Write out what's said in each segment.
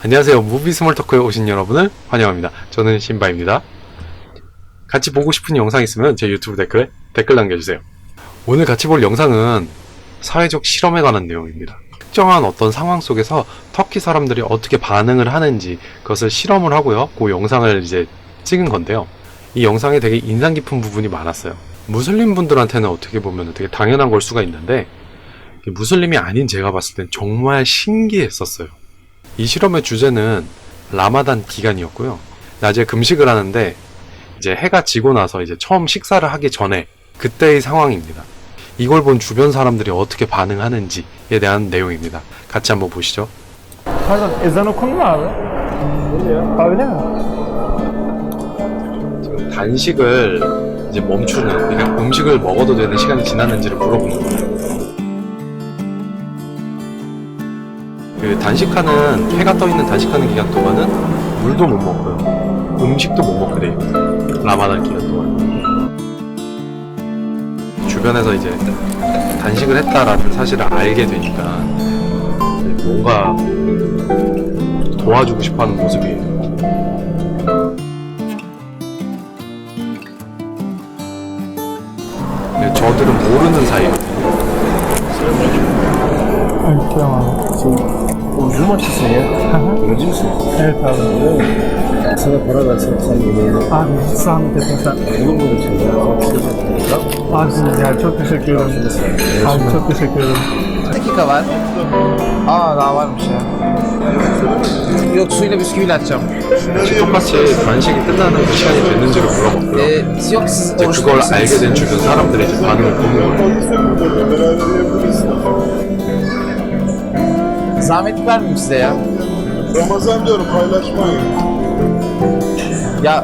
안녕하세요. 무비 스몰 토크에 오신 여러분을 환영합니다. 저는 신바입니다. 같이 보고 싶은 영상 있으면 제 유튜브 댓글에 댓글 남겨주세요. 오늘 같이 볼 영상은 사회적 실험에 관한 내용입니다. 특정한 어떤 상황 속에서 터키 사람들이 어떻게 반응을 하는지 그것을 실험을 하고요. 그 영상을 이제 찍은 건데요. 이 영상에 되게 인상 깊은 부분이 많았어요. 무슬림 분들한테는 어떻게 보면 되게 당연한 걸 수가 있는데 무슬림이 아닌 제가 봤을 땐 정말 신기했었어요. 이 실험의 주제는 라마단 기간이었고요. 낮에 금식을 하는데 이제 해가 지고 나서 이제 처음 식사를 하기 전에 그때의 상황입니다. 이걸 본 주변 사람들이 어떻게 반응하는지에 대한 내용입니다. 같이 한번 보시죠. Pardon ezan okundu mu abi? Ha, öyle mi? 지금 단식을 이제 멈추는 그러니까 음식을 먹어도 되는 시간이 지났는지를 물어보는 거예요. 그 단식하는 해가 떠 있는 단식하는 기간 동안은 물도 못 먹고요. 음식도 못 먹게 돼요. 라마단 기간 동안. 주변에서 이제 단식을 했다라는 사실을 알게 되니까 뭔가 도와주고 싶어하는 모습이에요. 저들은 모르는 사이거든요. Evet tamam abi. Ucuz maçısın ya. Öğrenci misin? Evet abi. Sana para versem sen yemeğini Abi hiç zahmet etme sen. olur mu öyle şey ya? Bak, size bakıyorum. Abicim ya çok teşekkür ederim. Abi çok teşekkür ederim. dakika var. Aa daha varmış ya. Yok suyla bisküviyle atacağım. 똑같이 단식이 끝나는 그 시간이 됐는지를 물어봤고요. Ee, yok siz 이제 oruçlu 그걸 musunuz? 알게 된 주변 사람들의 이제 반응을 보는 거예요. Zahmet vermeyeyim size ya. Ramazan diyorum paylaşmayın. Ya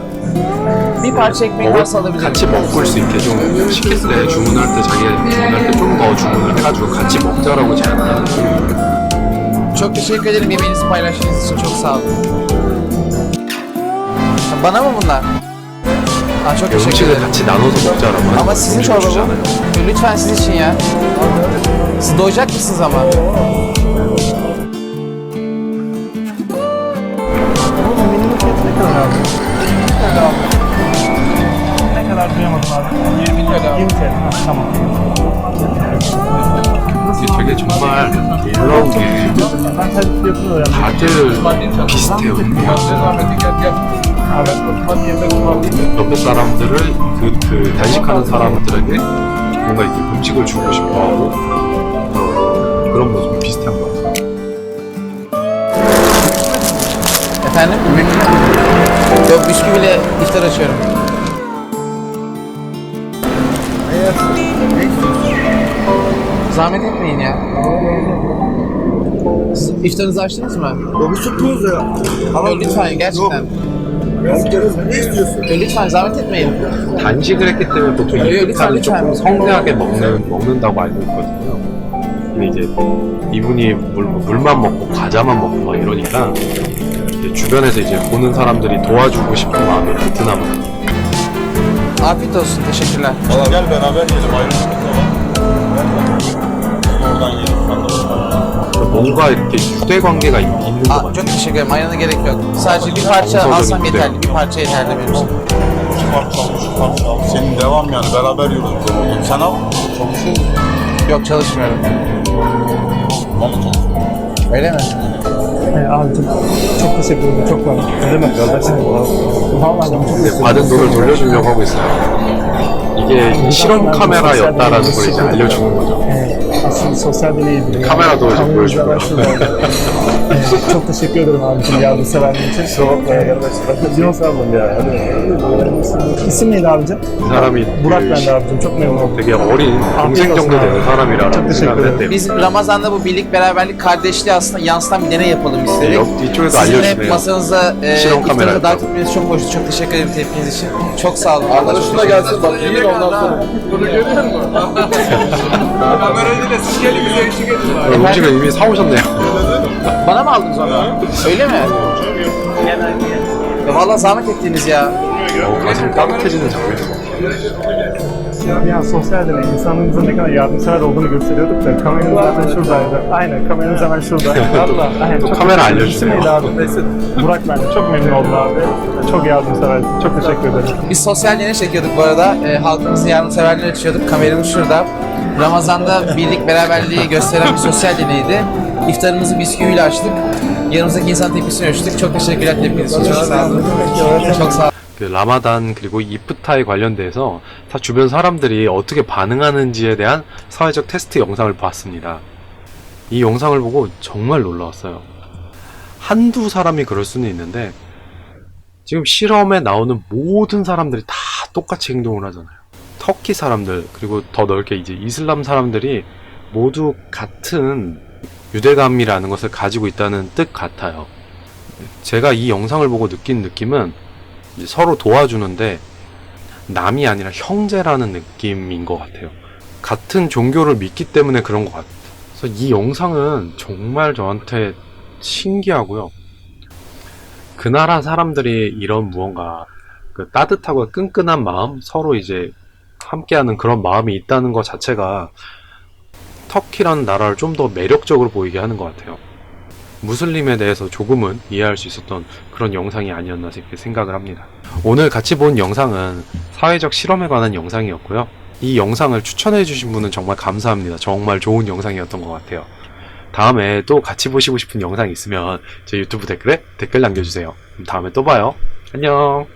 bir parça ekmek 먹을, varsa alabilirim. 같이 먹을 수 있게 좀 시킬 때 주문할 때 자기가 주문할 때 좀 더 주문을 해가지고 같이 먹자라고 제안하는 거예요. Çok teşekkür ederim yemeğinizi paylaştığınız için çok sağ olun. Bana mı bunlar? Aa, çok teşekkür 음식을 ederim. 같이 나눠서 먹자라고 하는 Ama sizin 음식을 çorba bu. 주잖아요. Lütfen siz için ya. Siz doyacak mısınız ama? Fiyatı ne kadar abi? Ne kadar duyamadım abi? 20 TL. 20 TL. Ha, tamam. 되게 정말 놀라운 게. 다들 비슷해요. Abi 옆에 사람들을 그, 그 단식하는 사람들에게 뭔가 이렇게 음식을 주고 싶어하고 어, 그런 모습이 비슷한 것 같아요. Yok bisküviyle iftar açıyorum. Zahmet etmeyin ya. Siz İftarınızı açtınız mı? Yok tuttunuz ya. Ama lütfen gerçekten. Ne istiyorsun? E, Lütfen zahmet etmeyin. 단식을 했기 때문에 보통 예, 이 일단, iftar을 일단. 조금 성대하게 먹는, 먹는다고 알고 있거든요. 근데 이제 이분이 물, 물만 먹고 과자만 먹고 막 이러니까 이제 주변에서 이제 보는 사람들이 도와주고 싶은 마음이 드나 봐요. Afiyet olsun. Teşekkürler. Valla gel beraber yiyelim ayrılışımız da var. Oradan yiyelim. 뭔가 이렇게 유대 관계가 있- 있는 것 Aa, 같아요. çok teşekkür ederim. Ayran'a gerek yok. Sadece bir parça Olsa alsam olur, yeterli. gidelim. Bir parça yeterli benim için. Şu parça al, şu parça al. Senin devam yani beraber yiyoruz. burada. Sen al. Çalışıyor musun? Yok çalışmıyorum. Bana çalışıyor. Öyle mi? E, teşekkür 받은 돈을 돌려주려고 하고 있어요. 이게 실험 카메라였다라는 걸 이제 알려주는 거죠. aslında sosyal deneydi. Kamera da hocam, Kamera buyur. araştırma. Ee, Çok teşekkür ederim abicim yardımseverliğin için. Kusura bakma ya Yok sandım ya. İsim neydi abicim? 이 사람이 Burak 그 ben de abicim. Çok memnun oldum. 되게 어린 동생 olsun 정도 abi. 되는 Çok 사람이라는 teşekkür 생각을 ederim. 했대요. Biz Ramazan'da bu birlik, beraberlik, kardeşliği aslında yansıtan bir deney yapalım istedik. Yok 뒤쪽에서 Sizin hep 알려주네요. masanıza, e, Şiron kamera iftarınıza davet yapalım. etmeniz çok hoştu. Çok teşekkür ederim tepkiniz için. Çok sağ olun. Arkadaşım da gelsin bak yiyin ondan sonra. 어, 음식을 이미 사오셨네요. Bana mı aldınız onu? Öyle mi? Ya valla zahmet ettiniz ya. 어, 가슴이 따뜻해지는 장면이 Yani sosyal deney insanımızın ne kadar yardımsever olduğunu gösteriyorduk da kameranın zaten şuradaydı. Aynen kameranız hemen şurada. Valla. Aynen. Dur, çok kamera teşekkür ederim. alıyor İsim şimdi. neydi abi? Burak ben de. Çok memnun oldum abi. Çok yardımseversin. Çok teşekkür ederim. Biz sosyal deney çekiyorduk bu arada. E, halkımızın yardımseverliğini ölçüyorduk. Kameramız şurada. Ramazan'da birlik beraberliği gösteren bir sosyal deneydi. İftarımızı bisküviyle açtık. Yanımızdaki insan tepkisini ölçtük. Çok teşekkürler tepkiniz için. Çok sağ olun. Çok sağ olun. 그 라마단 그리고 이프타에 관련돼서 다 주변 사람들이 어떻게 반응하는지에 대한 사회적 테스트 영상을 봤습니다. 이 영상을 보고 정말 놀라웠어요. 한두 사람이 그럴 수는 있는데 지금 실험에 나오는 모든 사람들이 다 똑같이 행동을 하잖아요. 터키 사람들 그리고 더 넓게 이제 이슬람 사람들이 모두 같은 유대감이라는 것을 가지고 있다는 뜻 같아요. 제가 이 영상을 보고 느낀 느낌은 서로 도와주는데 남이 아니라 형제라는 느낌인 것 같아요. 같은 종교를 믿기 때문에 그런 것 같아요. 그래서 이 영상은 정말 저한테 신기하고요. 그 나라 사람들이 이런 무언가 그 따뜻하고 끈끈한 마음, 서로 이제 함께하는 그런 마음이 있다는 것 자체가 터키라는 나라를 좀 더 매력적으로 보이게 하는 것 같아요. 무슬림에 대해서 조금은 이해할 수 있었던 그런 영상이 아니었나 생각을 합니다. 오늘 같이 본 영상은 사회적 실험에 관한 영상이었고요. 이 영상을 추천해 주신 분은 정말 감사합니다. 정말 좋은 영상이었던 것 같아요. 다음에 또 같이 보시고 싶은 영상이 있으면 제 유튜브 댓글에 댓글 남겨주세요. 다음에 또 봐요. 안녕.